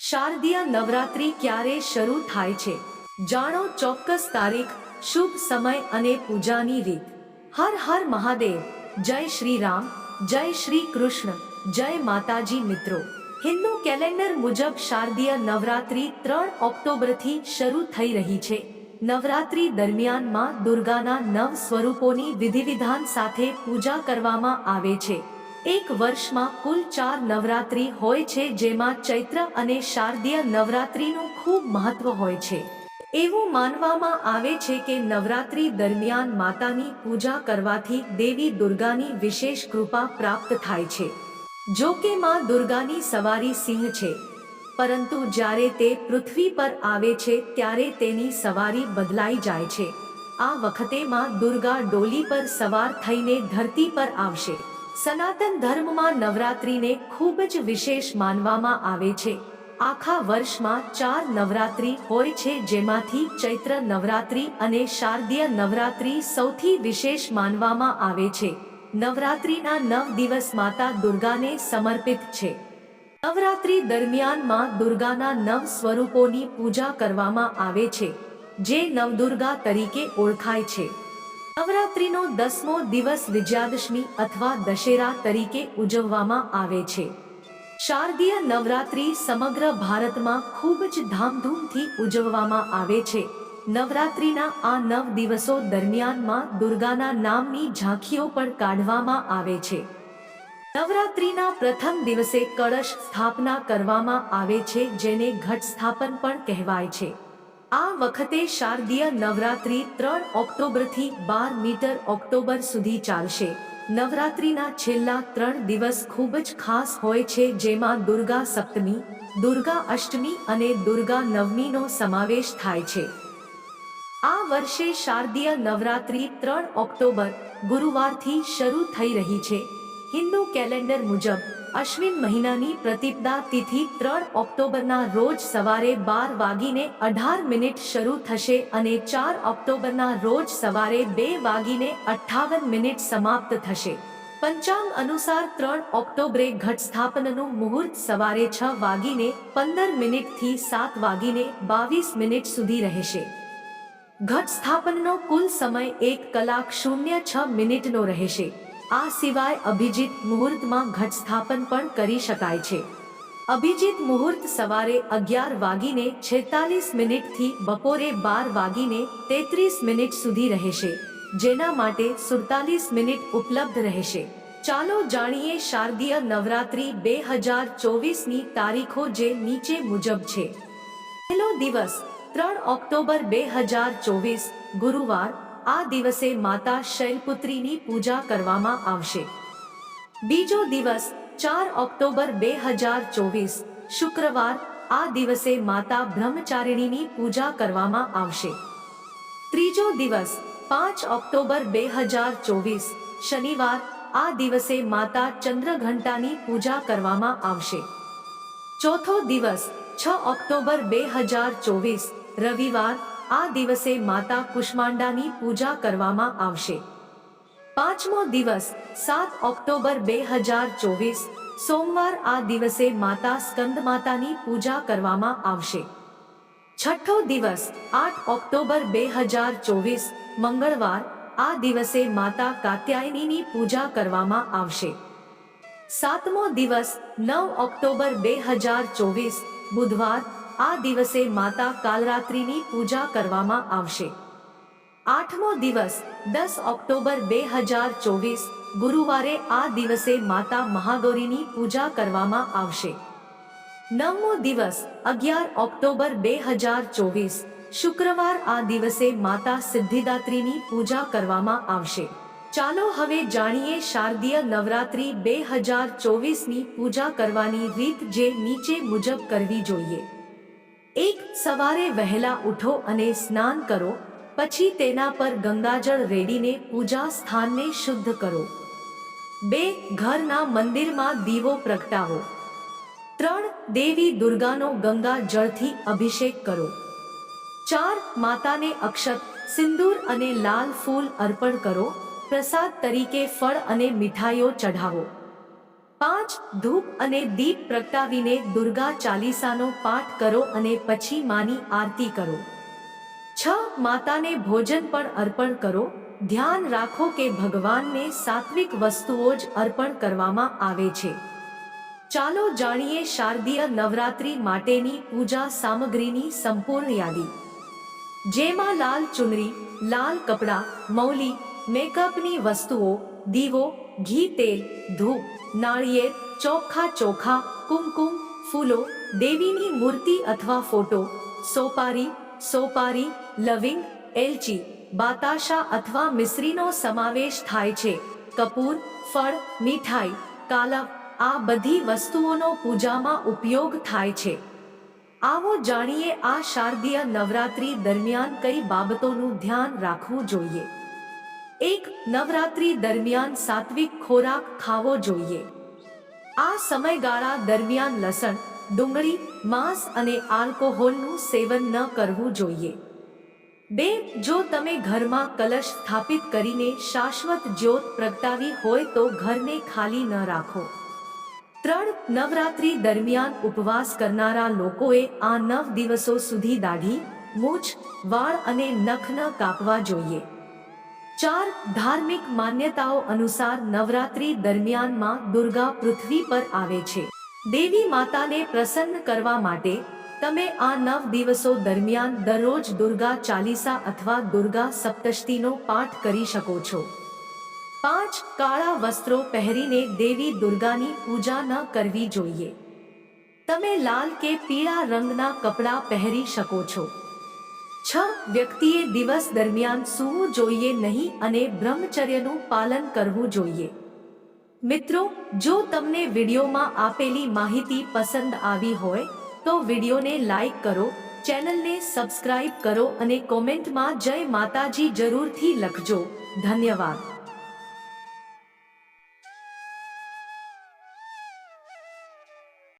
શારદીય નવરાત્રિ ક્યારે શરૂ થાય છે? જાણો ચોક્કસ તારીખ, શુભ સમય અને પૂજાની રીત. હર હર મહાદેવ. જય શ્રી રામ, જય શ્રી કૃષ્ણ, જય માતાજી મિત્રો. હિન્દુ કેલેન્ડર મુજબ શારદીય નવરાત્રિ ત્રણ ઓક્ટોબરથી શરૂ થઈ રહી છે. નવરાત્રિ દરમિયાનમાં દુર્ગાના નવ સ્વરૂપોની વિધિવિધાન સાથે પૂજા કરવામાં આવે છે. એક વર્ષમાં કુલ ચાર નવરાત્રિ હોય છે જેમાં ચૈત્ર અને શારદીય નવરાત્રિનું ખૂબ મહત્વ હોય છે. એવું માનવામાં આવે છે કે નવરાત્રિ દરમિયાન માતાની પૂજા કરવાથી દેવી દુર્ગાની વિશેષ કૃપા પ્રાપ્ત થાય છે. જો કે માં દુર્ગાની સવારી સિંહ છે. પરંતુ જ્યારે તે પૃથ્વી પર આવે છે ત્યારે તેની સવારી બદલાઈ જાય છે. આ વખતે માં દુર્ગા ડોલી પર સવાર થઈને ધરતી પર આવશે. સનાતન ધર્મમાં નવરાત્રિને ખૂબ જ વિશેષ માનવામાં આવે છે. આખા વર્ષમાં ચાર નવરાત્રિ હોય છે જેમાંથી ચૈત્ર નવરાત્રિ અને શારદીય નવરાત્રિ સૌથી વિશેષ માનવામાં આવે છે. નવરાત્રિના નવ દિવસ માતા દુર્ગાને સમર્પિત છે. નવરાત્રિ દરમિયાનમાં દુર્ગાના નવ સ્વરૂપોની પૂજા કરવામાં આવે છે, જે નવદુર્ગા તરીકે ઓળખાય છે. નવરાત્રિનો દસમો દિવસ વિજયાદશમી અથવા દશેરા તરીકે ઉજવવામાં આવે છે. શારદીય નવરાત્રિ સમગ્ર ભારતમાં ખૂબ જ ધામધૂમથી ઉજવવામાં આવે છે. નવરાત્રિના આ નવ દિવસો દરમિયાનમાં દુર્ગાના નામની ઝાંખીઓ પણ કાઢવામાં આવે છે. નવરાત્રિના પ્રથમ દિવસે કળશ સ્થાપના કરવામાં આવે છે, જેને ઘટ સ્થાપન પણ કહેવાય છે. આ વખતે શારદીય નવરાત્રિ ત્રણ ઓક્ટોબરથી બાર મીટર ઓક્ટોબર સુધી ચાલશે. નવરાત્રિના છેલ્લા ત્રણ દિવસ ખૂબ જ ખાસ હોય છે જેમાં દુર્ગા સપ્તમી, દુર્ગા અષ્ટમી અને દુર્ગા નવમીનો સમાવેશ થાય છે. આ વર્ષે શારદીય નવરાત્રિ ત્રણ ઓક્ટોબર ગુરુવારથી શરૂ થઈ રહી છે. હિન્દુ કેલેન્ડર મુજબ અશ્વિન મહિનાની પ્રતિપદા તિથિ ત્રણ ઓક્ટોબરના રોજ સવારે બાર વાગીને અઢાર મિનિટ શરૂ થશે અને ચાર ઓક્ટોબરના રોજ સવારે બે વાગીને અઠ્ઠાવન મિનિટ સમાપ્ત થશે. પંચાંગ અનુસાર ત્રણ ઓક્ટોબરે ઘટ સ્થાપનનું મુહૂર્ત સવારે છ વાગીને પંદર મિનિટથી સાત વાગીને બાવીસ મિનિટ સુધી રહેશે. ઘટ સ્થાપનનો કુલ સમય એક કલાક શૂન્ય છ મિનિટનો રહેશે. આ સિવાય અભિજીત મુહૂર્તમાં ઘટ સ્થાપન પણ કરી શકાય છે. અભિજીત મુહૂર્ત સવારે અગિયાર વાગીને છેતાલીસ મિનિટથી બપોરે બાર વાગીને તેત્રીસ મિનિટ સુધી રહેશે, જેના માટે સુડતાલીસ મિનિટ ઉપલબ્ધ રહેશે. ચાલો જાણીએ શારદીય નવરાત્રિ બે હજાર ચોવીસની તારીખો જે નીચે મુજબ છે. પહેલો દિવસ, ત્રણ ઓક્ટોબર બે હજાર ચોવીસ, ગુરુવાર આ દિવસે માતા શૈલપુત્રીની પૂજા કરવામાં આવશે. બીજો દિવસ, ચાર ઓક્ટોબર બે શુક્રવાર, આ દિવસે માતા બ્રહ્મચારિણીની પૂજા કરવામાં આવશે. ત્રીજો દિવસ, પાંચ ઓક્ટોબર બે હજાર ચોવીસ, શનિવાર, આ દિવસે માતા ચંદ્રઘંટાની પૂજા કરવામાં આવશે. ચોથો દિવસ, છ ઓક્ટોબર બે હજાર ચોવીસ, રવિવાર આ દિવસે માતા કુષ્માંડાની પૂજા કરવામાં આવશે. પાંચમો દિવસ, સાત ઓક્ટોબર બે હજાર ચોવીસ, સોમવાર આ દિવસે માતા સ્કંદ માતાની પૂજા કરવામાં આવશે. છઠ્ઠો દિવસ, આઠ ઓક્ટોબર બે હજાર ચોવીસ, મંગળવાર, આ દિવસે માતા કાત્યાયનીની પૂજા કરવામાં આવશે. સાતમો દિવસ, નવ ઓક્ટોબર બે હજાર ચોવીસ, બુધવાર આ દિવસે માતા કાલરાત્રિની પૂજા કરવામાં આવશે. આઠમો દિવસ, દસ ઓક્ટોબર બે હજાર ચોવીસ, ગુરુવારે આ દિવસે માતા મહાગૌરીની પૂજા કરવામાં આવશે. નવમો દિવસ, અગિયાર ઓક્ટોબર બે હજાર ચોવીસ, શુક્રવાર આ દિવસે માતા સિદ્ધિદાત્રીની પૂજા કરવામાં આવશે. ચાલો હવે જાણીએ શારદીય નવરાત્રિ બે હજાર ચોવીસની પૂજા કરવાની રીત જે નીચે મુજબ કરવી જોઈએ. એક સવારે વહેલા ઉઠો અને સ્નાન કરો, પછી તેના પર ગંગાજળ રેડીને પૂજા સ્થાનને શુદ્ધ કરો. બે, ઘરના મંદિરમાં દીવો પ્રગટાવો. ત્રણ, દેવી દુર્ગાનો ગંગા જળથી અભિષેક કરો. ચાર, માતાને અક્ષત, સિંદૂર અને લાલ ફૂલ અર્પણ કરો. પ્રસાદ તરીકે ફળ અને મીઠાઈઓ ચઢાવો. પાંચ ધૂપ અને દીપ પ્રગટાવીને દુર્ગા ચાલીસાનો પાઠ કરો અને પછી માની આરતી કરો. છ માતાને ભોજન પણ અર્પણ કરો. ધ્યાન રાખો કે ભગવાનને સાત્વિક વસ્તુઓ જ અર્પણ કરવામાં આવે છે. ચાલો જાણીએ શારદીય નવરાત્રી માટેની પૂજા સામગ્રીની સંપૂર્ણ યાદી. જેમાં લાલ ચુનરી, લાલ કપડાં, મૌલી મેકઅપની વસ્તુઓ, દીવો ઘી, તેલ, ધૂપ, નાળિયેર, ચોખા ચોખા, કુમકુમ, ફૂલો, દેવીની મૂર્તિ અથવા ફોટો, સોપારી સોપારી, લવિંગ, એલચી, બાતાશા અથવા મિશ્રીનો સમાવેશ થાય છે. કપૂર, ફળ, મીઠાઈ કાલવ આ બધી વસ્તુઓનો પૂજામાં ઉપયોગ થાય છે. આવો જાણીએ આ શારદીય નવરાત્રી દરમિયાન કઈ બાબતોનું ધ્યાન રાખવું જોઈએ? એક નવરાત્રી દરમિયાન સાત્વિક ખોરાક ખાવો જોઈએ. આ સમયગાળા દરમિયાન લસણ, ડુંગળી, માંસ અને આલ્કોહોલનું સેવન ન કરવું જોઈએ. બે, જો તમે ઘરમાં કલશ સ્થાપિત કરીને શાશ્વત જ્યોત પ્રગટાવી હોય તો ઘરને ખાલી ન રાખો. ત્રણ, નવરાત્રી દરમિયાન ઉપવાસ કરનારા લોકોએ આ નવ દિવસો સુધી દાઢી, મૂછ, વાળ અને નખ ન કાપવા જોઈએ. ચાર ધાર્મિક માન્યતાઓ અનુસાર નવરાત્રી દરમિયાનમાં દુર્ગા પૃથ્વી પર આવે છે. દેવી માતાને પ્રસન્ન કરવા માટે તમે આ નવ દિવસો દરમિયાન દરરોજ દુર્ગા ચાલીસા અથવા દુર્ગા સપ્તષ્ટીનો પાઠ કરી શકો છો. પાંચ કાળા વસ્ત્રો પહેરીને દેવી દુર્ગાની પૂજા ન કરવી જોઈએ. તમે લાલ કે પીળા રંગના કપડાં પહેરી શકો છો. છ વ્યક્તિએ દિવસ દરમિયાન સૂવું જોઈએ નહીં અને બ્રહ્મચર્યનું પાલન કરવું જોઈએ. મિત્રો, જો તમને વિડીયોમાં આપેલી માહિતી પસંદ આવી હોય, તો વિડીયોને લાઈક કરો, ચેનલને સબસ્ક્રાઇબ કરો અને કોમેન્ટમાં જય માતાજી જરૂરથી લખજો. ધન્યવાદ.